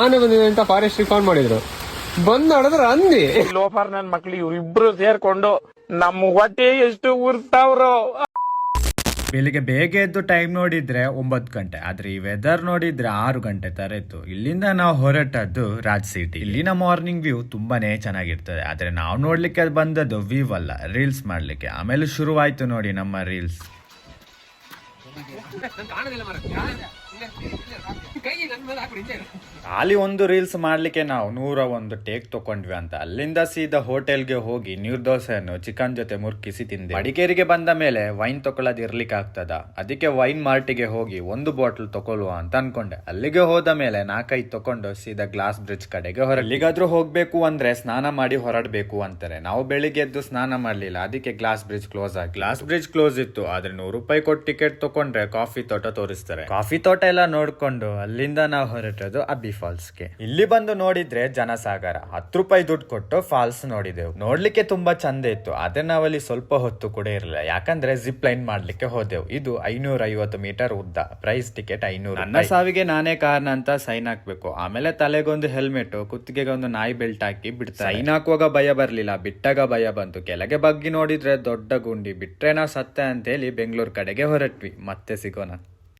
ಆನೆ ಬಂದಿದೆ ಅಂತ ಫಾರೆಸ್ಟ್ ಕಾಲ್ ಮಾಡಿದ್ರು. ಬಂದ್ ನೋಡಿದ್ರೆ ಅಂದಿ. ಲೋಫರ್ ನನ್ ಮಕ್ಳು ಇವ್ರಿಬ್ರು ಸೇರ್ಕೊಂಡು ನಮ್ಮ ಹೊಟ್ಟೆ ಎಷ್ಟು ಉರ್ತಾವ್ರು. ಬೆಳಿಗ್ಗೆ ಬೇಗ ಎದ್ದು ಟೈಮ್ ನೋಡಿದ್ರೆ ಒಂಬತ್ತು ಗಂಟೆ ಆದ್ರೆ ಈ ವೆದರ್ ನೋಡಿದ್ರೆ ಆರು ಗಂಟೆ ತರ ಇತ್ತು ಇಲ್ಲಿಂದ ನಾವು ಹೊರಟದ್ದು ರಾಜ್ ಸಿಟಿ ಇಲ್ಲಿನ ಮಾರ್ನಿಂಗ್ ವ್ಯೂ ತುಂಬಾನೇ ಚೆನ್ನಾಗಿರ್ತದೆ ಆದ್ರೆ ನಾವು ನೋಡ್ಲಿಕ್ಕೆ ಬಂದದ್ದು ವ್ಯೂ ಅಲ್ಲ ರೀಲ್ಸ್ ಮಾಡ್ಲಿಕ್ಕೆ. ಆಮೇಲೆ ಶುರುವಾಯ್ತು ನೋಡಿ ನಮ್ಮ ರೀಲ್ಸ್ ಖಾಲಿ ಒಂದು ರೀಲ್ಸ್ ಮಾಡ್ಲಿಕ್ಕೆ ನಾವು ನೂರ ಒಂದು ಟೇಕ್ ತಕೊಂಡ್ವಿ ಅಂತ. ಅಲ್ಲಿಂದ ಸೀದಾ ಹೋಟೆಲ್ಗೆ ಹೋಗಿ ನೀರ್ದೋಸೆಯನ್ನು ಚಿಕನ್ ಜೊತೆ ಮುರ್ಕಿಸಿ ತಿಂದೆ. ಮಡಿಕೇರಿಗೆ ಬಂದ ಮೇಲೆ ವೈನ್ ತಕೊಳ್ಳೋದು ಇರ್ಲಿಕ್ಕೆ ಆಗ್ತದ. ಅದಕ್ಕೆ ವೈನ್ ಮಾರ್ಟಿಗೆ ಹೋಗಿ ಒಂದು ಬಾಟಲ್ ತಕೊಳ್ಳುವ ಅಂತ ಅನ್ಕೊಂಡೆ. ಅಲ್ಲಿಗೆ ಹೋದ ಮೇಲೆ ನಾಲ್ಕೈದು ತಕೊಂಡು ಸೀದಾ ಗ್ಲಾಸ್ ಬ್ರಿಡ್ಜ್ ಕಡೆಗೆ ಹೊರ ಎಲ್ಲಿಗಾದ್ರೂ ಹೋಗ್ಬೇಕು ಅಂದ್ರೆ ಸ್ನಾನ ಮಾಡಿ ಹೊರಡ್ಬೇಕು ಅಂತಾರೆ. ನಾವು ಬೆಳಿಗ್ಗೆ ಎದ್ದು ಸ್ನಾನ ಮಾಡ್ಲಿಲ್ಲ. ಅದಕ್ಕೆ ಗ್ಲಾಸ್ ಬ್ರಿಡ್ಜ್ ಕ್ಲೋಸ್ ಆಗಿ. ಗ್ಲಾಸ್ ಬ್ರಿಡ್ಜ್ ಕ್ಲೋಸ್ ಇತ್ತು. ಆದ್ರೆ ನೂರು ರೂಪಾಯಿ ಕೊಟ್ಟು ಟಿಕೆಟ್ ತಕೊಂಡ್ರೆ ಕಾಫಿ ತೋಟ ತೋರಿಸ್ತಾರೆ. ಕಾಫಿ ತೋಟ ಎಲ್ಲ ನೋಡ್ಕೊಂಡು ಅಲ್ಲಿಂದ ನಾವು ಹೊರಟದು ಅಬ್ಬಿ ಫಾಲ್ಸ್ಗೆ. ಇಲ್ಲಿ ಬಂದು ನೋಡಿದ್ರೆ ಜನಸಾಗರ. ಹತ್ತು ರೂಪಾಯಿ ದುಡ್ಡು ಕೊಟ್ಟು ಫಾಲ್ಸ್ ನೋಡಿದೆವು. ನೋಡ್ಲಿಕ್ಕೆ ತುಂಬಾ ಚಂದ ಇತ್ತು. ಆದ್ರೆ ನಾವಲ್ಲಿ ಸ್ವಲ್ಪ ಹೊತ್ತು ಕೂಡ ಇರಲಿಲ್ಲ. ಯಾಕಂದ್ರೆ ಜಿಪ್ ಲೈನ್ ಮಾಡ್ಲಿಕ್ಕೆ ಹೋದೆವು. ಇದು ಐನೂರ ಐವತ್ತು ಮೀಟರ್ ಉದ್ದ. ಪ್ರೈಸ್ ಟಿಕೆಟ್ ಐನೂರು ನನ್ನ ಸಾವಿಗೆ ನಾನೇ ಕಾರಣ ಅಂತ ಸೈನ್ ಹಾಕ್ಬೇಕು. ಆಮೇಲೆ ತಲೆಗೊಂದು ಹೆಲ್ಮೆಟ್ ಕುತ್ತಿಗೆಗೆ ಒಂದು ನಾಯಿ ಬೆಲ್ಟ್ ಹಾಕಿ ಬಿಡ್ತಾ ಸೈನ್ ಹಾಕುವಾಗ ಭಯ ಬರ್ಲಿಲ್ಲ. ಬಿಟ್ಟಾಗ ಭಯ ಬಂತು. ಕೆಳಗೆ ಬಗ್ಗಿ ನೋಡಿದ್ರೆ ದೊಡ್ಡ ಗುಂಡಿ. ಬಿಟ್ರೆ ನಾವು ಸತ್ತೆ ಅಂತೇಳಿ ಬೆಂಗಳೂರು ಕಡೆಗೆ ಹೊರಟ್ವಿ. ಮತ್ತೆ ಸಿಗೋಣ.